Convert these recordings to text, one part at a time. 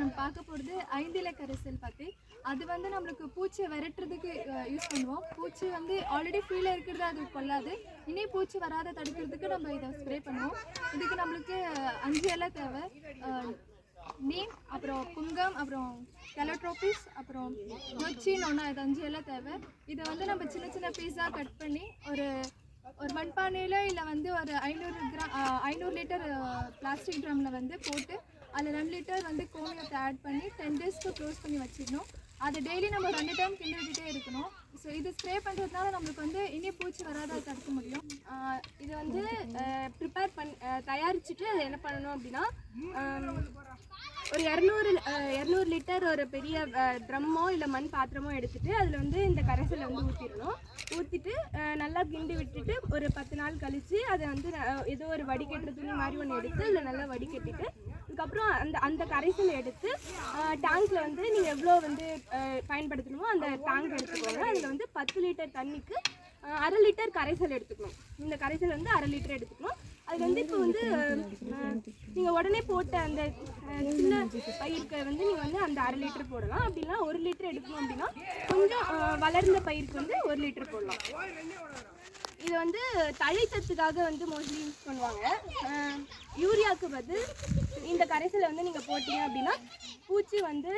நம்ம பார்க்க போகிறது ஐந்தில கரைசல் பற்றி அது வந்து நம்மளுக்கு பூச்சியை விரட்டுறதுக்கு யூஸ் பண்ணுவோம். பூச்சி வந்து ஆல்ரெடி ஃபீல் இருக்கிறது அது கொள்ளாது. இனி பூச்சி வராத தடுக்கிறதுக்கு நம்ம இதை ஸ்ப்ரே பண்ணுவோம். இதுக்கு நம்மளுக்கு அஞ்சு இலை தேவை. நீம் அப்புறம் குங்கம் அப்புறம் கெலட்ரோபிஸ் அப்புறம் நொச்சின்னு ஒன்று இது அஞ்சு எல்லாம் தேவை. இதை வந்து நம்ம சின்ன சின்ன பீஸாக கட் பண்ணி ஒரு ஒரு மண்பானையில் இல்லை வந்து ஒரு ஐநூறு கிராம் ஐநூறு லிட்டர் பிளாஸ்டிக் ட்ரம்மில் வந்து போட்டு அதில் ரெண்டு லிட்டர் வந்து கோமியத்தை ஆட் பண்ணி டென் டேஸ்க்கு க்ளோஸ் பண்ணி வச்சிடணும். அதை டெய்லி நம்ம ரெண்டு டைம் கிண்டி விட்டுட்டே இருக்கணும். ஸோ இது ஸ்ப்ரே பண்ணுறதுனால நம்மளுக்கு வந்து இனி பூச்சி வராத தடுக்க முடியும். இது வந்து ப்ரிப்பேர் பண் தயாரிச்சுட்டு அதை என்ன பண்ணணும் அப்படின்னா ஒரு இரநூறு இரநூறு லிட்டர் ஒரு பெரிய ட்ரம்மோ இல்லை மண் பாத்திரமோ எடுத்துட்டு அதில் வந்து இந்த கரைசலை வந்து ஊற்றிடணும் ஊற்றிட்டு நல்லா கிண்டி விட்டுட்டு ஒரு பத்து நாள் கழித்து அதை வந்து ஏதோ ஒரு வடிகட்டுற துணி மாதிரி ஒன்று எடுத்து அதில் நல்லா வடிகட்டிட்டு அதுக்கப்புறம் அந்த அந்த கரைசலை எடுத்து டேங்க்கில் வந்து நீங்கள் எவ்வளோ வந்து பயன்படுத்தணுமோ அந்த டேங்க் எடுத்துக்கோங்க. அதில் வந்து பத்து லிட்டர் தண்ணிக்கு அரை லிட்டர் கரைசல் எடுத்துக்கணும். இந்த கரைசல் வந்து அரை லிட்டர் எடுத்துக்கணும். அது வந்து இப்போ வந்து நீங்கள் உடனே போட்ட அந்த சின்ன பயிருக்கு வந்து நீங்கள் வந்து அந்த அரை லிட்டர் போடலாம். அப்படின்னா ஒரு லிட்டர் எடுக்கணும் அப்படின்னா கொஞ்சம் வளர்ந்த பயிருக்கு வந்து ஒரு லிட்டர் போடலாம். இது வந்து தழைச்சத்துக்காக வந்து மோஸ்ட்லி யூஸ் பண்ணுவாங்க. யூரியாவுக்கு பதில் இந்த கரைசலை வந்து நீங்கள் போட்டீங்க அப்படின்னா பூச்சி வந்து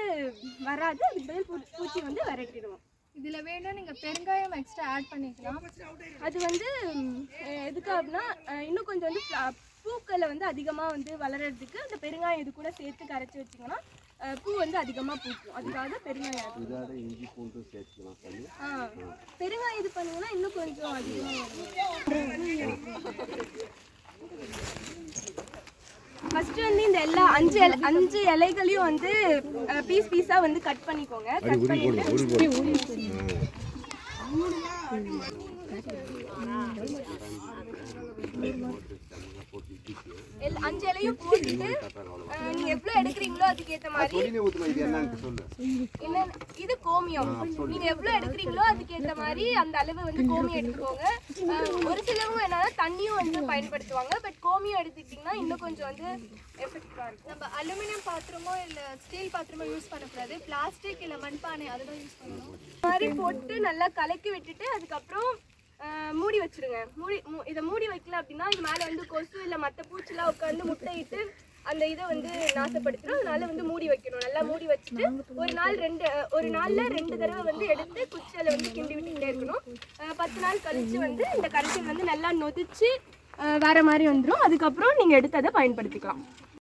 வராது. அதுக்கு பதில் பூ- பூச்சி வந்து விரட்டிடுவோம் இதில் வேணும் நீங்கள் பெருங்காயம் எக்ஸ்ட்ரா ஆட் பண்ணிக்கலாம். அது வந்து எதுக்கு அப்படின்னா இன்னும் கொஞ்சம் வந்து பூக்களை வந்து அதிகமாக வந்து வளர்கிறதுக்கு அந்த பெருங்காயம் இது கூட சேர்த்து கரைச்சி வச்சிங்கன்னா பூ வந்து அதிகமாக பூக்கும். அதுக்காக பெருங்காயம். இதோட இஞ்சி பூண்டு சேர்த்துக்கலாம் தண்ணி ஆ பெருங்காயம் இது பண்ணீங்கன்னா இன்னும் கொஞ்சம் அதிகமாக ஃபர்ஸ்ட் வந்து இந்த எல்லா அஞ்சு அஞ்சு இலைகளையும் வந்து பீஸ் பீஸா வந்து கட் பண்ணிக்கோங்க. கட் பண்ணிட்டு அஞ்சு இலையும் போட்டுட்டு எவ்வளவு எடுக்கிறீங்களோ அதுக்கு ஏத்த மாதிரி. என்ன இது கோமியம். நீங்க எவ்வளவு எடுக்கிறீங்களோ அதுக்கு ஏத்த மாதிரி அந்த அளவு வந்து கோமியம் எடுத்துக்கோங்க. ஒரு சிலவங்க என்னன்னா தண்ணியும் வந்து பயன்படுத்துவாங்க. பட் கோமியம் எடுத்துக்கிட்டிங்கன்னா இன்னும் கொஞ்சம் வந்து எஃபெக்டிவா இருக்கும். நம்ம அலுமினியம் பாத்திரமோ இல்லை ஸ்டீல் பாத்திரமோ யூஸ் பண்ணக்கூடாது. பிளாஸ்டிக் இல்லை மண்பானை அதெல்லாம் யூஸ் பண்ணணும். மாதிரி போட்டு நல்லா கலக்கி விட்டுட்டு அதுக்கப்புறம் மூடி வச்சிருங்க. மூடி மூ- இதை மூடி வைக்கல அப்படின்னா இது மேலே வந்து கொசு இல்லை மற்ற பூச்சிலாம் உட்காந்து முட்டையிட்டு அந்த இதை வந்து நாசப்படுத்திடும் அதனால வந்து மூடி வைக்கணும். நல்லா மூடி வச்சுட்டு ஒரு நாள் ரெண்டு ஒரு நாள்ல ரெண்டு தடவை வந்து எடுத்து குச்சியில வந்து கிண்டி விட்டுக்கிட்டே இருக்கணும். பத்து நாள் கழிச்சு வந்து இந்த கரைசல் வந்து நல்லா நொதிச்சு வேற மாதிரி வந்துடும் அதுக்கப்புறம் நீங்கள் எடுத்து அதை பயன்படுத்திக்கலாம்.